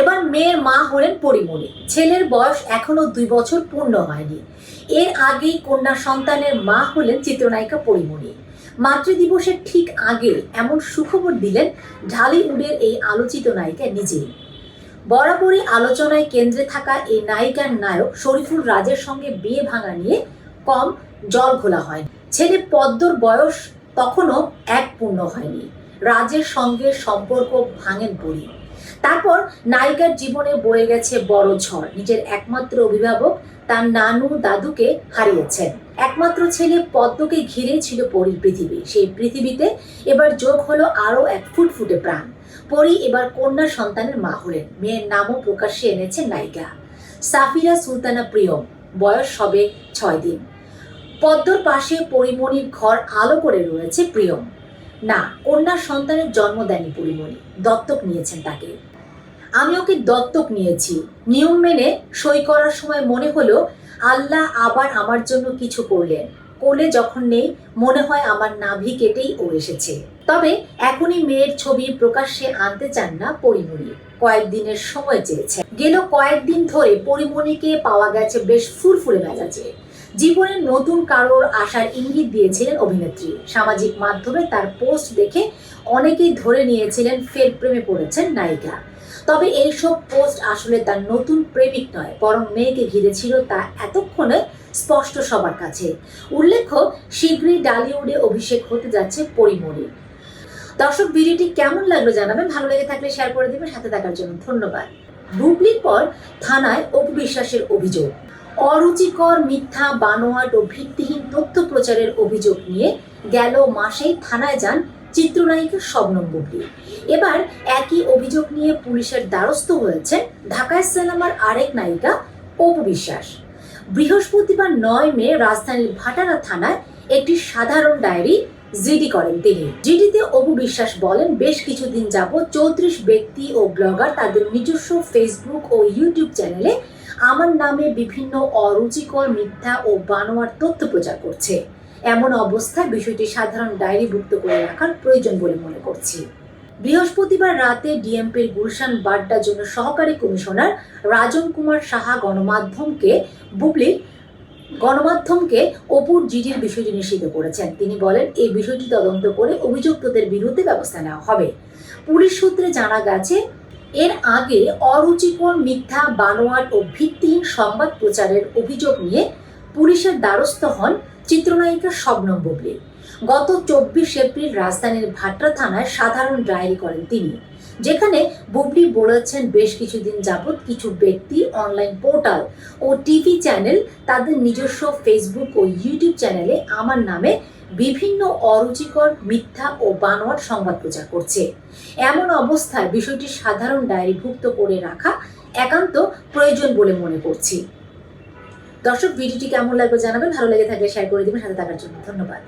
এবার মেয়ের মা হলেন পরিমণি। ছেলের বয়স এখনও দুই বছর পূর্ণ হয়নি। এর আগেই কন্যা সন্তানের মা হলেন চিত্রনায়িকা পরিমণি। মাতৃদিবসের ঠিক আগে এমন সুখবর দিলেন ঢালিউডের এই আলোচিত নায়িকা নিজেই বরাবরই আলোচনায় কেন্দ্রে থাকা এই নায়িকার নায়ক শরীফুল রাজের সঙ্গে বিয়ে ভাঙা নিয়ে কম জল ঘোলা হয় ছেলে পদ্মর বয়স তখনও এক পূর্ণ হয়নি। রাজের সঙ্গে সম্পর্ক ভাঙেন পরি। তারপর নায়িকার জীবনে বয়ে গেছে বড় ঝড়। নিজের একমাত্র অভিভাবক তার নানু দাদুকে হারিয়েছেন। একমাত্র ছেলে পদ্মকে ঘিরে ছিল পরীর পৃথিবী। সেই পৃথিবীতে এবার যোগ হলো আরও এক ফুটফুটে প্রাণ। পরী এবার কন্যা সন্তানের মা হলেন। মেয়ের নামও প্রকাশ্যে এনেছে নায়িকা। সাফিরা সুলতানা প্রিয়ম। বয়স হবে ছয় দিন। পদ্মর পাশে পরিমণির ঘর আলো করে রয়েছে প্রিয়ম। না কন্যা সন্তানের জন্ম দেয়নি পরিমণি। দত্তক নিয়েছেন তাকে। আমি ওকে দত্তক নিয়েছি। নিয়ম মেনে সই করার সময় মনে হলো, আল্লাহ আবার আমার জন্য কিছু করলেন। কোলে যখন নেই, মনে হয় আমার নাভি কেটেই ও এসেছে। তবে এখনই মেয়ের ছবি প্রকাশ্যে আনতে চান না পরিমণি। কয়েকদিনের সময় চেয়েছে। গেল কয়েকদিন ধরে পরিমণিকে পাওয়া গেছে বেশ ফুরফুরে মেজাজে। জীবনের নতুন কারোর আশার ইঙ্গিত দিয়েছিলেন অভিনেত্রী। সামাজিক মাধ্যমে তার পোস্ট দেখে অনেকেই ধরে নিয়েছিলেন ফের প্রেমে পড়েছেন নায়িকা। তবে এইসব পোস্ট আসলে তার নতুন প্রেমিক নয়, বরং মেয়েকে ঘিরেছিল তা এতক্ষণে স্পষ্ট সবার কাছে। উল্লেখ্য, শীঘ্রই ডালিউডে অভিষেক হতে যাচ্ছে পরিমণি। দর্শক, ভিডিওটি কেমন লাগল জানাবেন। ভালো লেগে থাকলে শেয়ার করে দিবেন। সাথে থাকার জন্য ধন্যবাদ। বুবলির পর থানায় অপবিশ্বাসের অভিযোগ। অরুচিকর মিথ্যা, বানোয়াট ও ভিত্তিহীন তথ্য প্রচারের অভিযোগ নিয়ে গেল মাসেই থানায় যান চিত্রনায়িকা শবনম বুবলি। এবার একই অভিযোগ নিয়ে পুলিশের দ্বারস্থ হয়েছেন ঢাকায় সিনেমার আরেক নায়িকা অপু বিশ্বাস। বৃহস্পতিবার নয় মে রাজধানীর ভাটারা থানায় একটি সাধারণ ডায়েরি জিডি করেন তিনি। জিডিতে অপু বিশ্বাস বলেন, বেশ কিছুদিন যাবৎ চৌত্রিশ ব্যক্তি ও ব্লগার তাদের নিজস্ব ফেসবুক ও ইউটিউব চ্যানেলে আমার নামে বিভিন্ন অরুচিকর মিথ্যা ও বানোয়ার তথ্য প্রচার করছে। এমন অবস্থায় বিষয়টি সাধারণ ডায়েরিভুক্ত করে রাখার প্রয়োজন বলে মনে করছি। বৃহস্পতিবার রাতে ডিএমপির গুলশান বাড্ডা জন্য সহকারী কমিশনার রাজন কুমার সাহা গণমাধ্যমকে বুবলির গণমাধ্যমকে অপুর জিডির বিষয়টি নিষিদ্ধ করেছেন। তিনি বলেন, এই বিষয়টি তদন্ত করে অভিযুক্তদের বিরুদ্ধে ব্যবস্থা নেওয়া হবে। পুলিশ সূত্রে জানা গেছে এর আগে অরুচিকর মিথ্যা, বানোয়াট ও ভিত্তিহীন সংবাদ প্রচারের অভিযোগ নিয়ে পুলিশের দ্বারস্থ হন চিত্রনায়িকা শবনম বুবলি। গত চব্বিশ এপ্রিল রাজধানীর ভাট্রা থানায় সাধারণ ডায়েরি করেন তিনি, যেখানে বুবলি বলেছেন বেশ কিছুদিন যাবৎ কিছু ব্যক্তি, অনলাইন পোর্টাল ও টিভি চ্যানেল তাদের নিজস্ব ফেসবুক ও ইউটিউব চ্যানেলে আমার নামে বিভিন্ন অরুচিকর মিথ্যা ও বানোয়ার সংবাদ প্রচার করছে। এমন অবস্থায় বিষয়টি সাধারণ ডায়েরিভুক্ত করে রাখা একান্ত প্রয়োজন বলে মনে করছি। দর্শক, ভিডিওটি কেমন লাগবে জানাবেন, ভালো লেগে থাকলে শেয়ার করে দেবেন, সাথে থাকার জন্য ধন্যবাদ।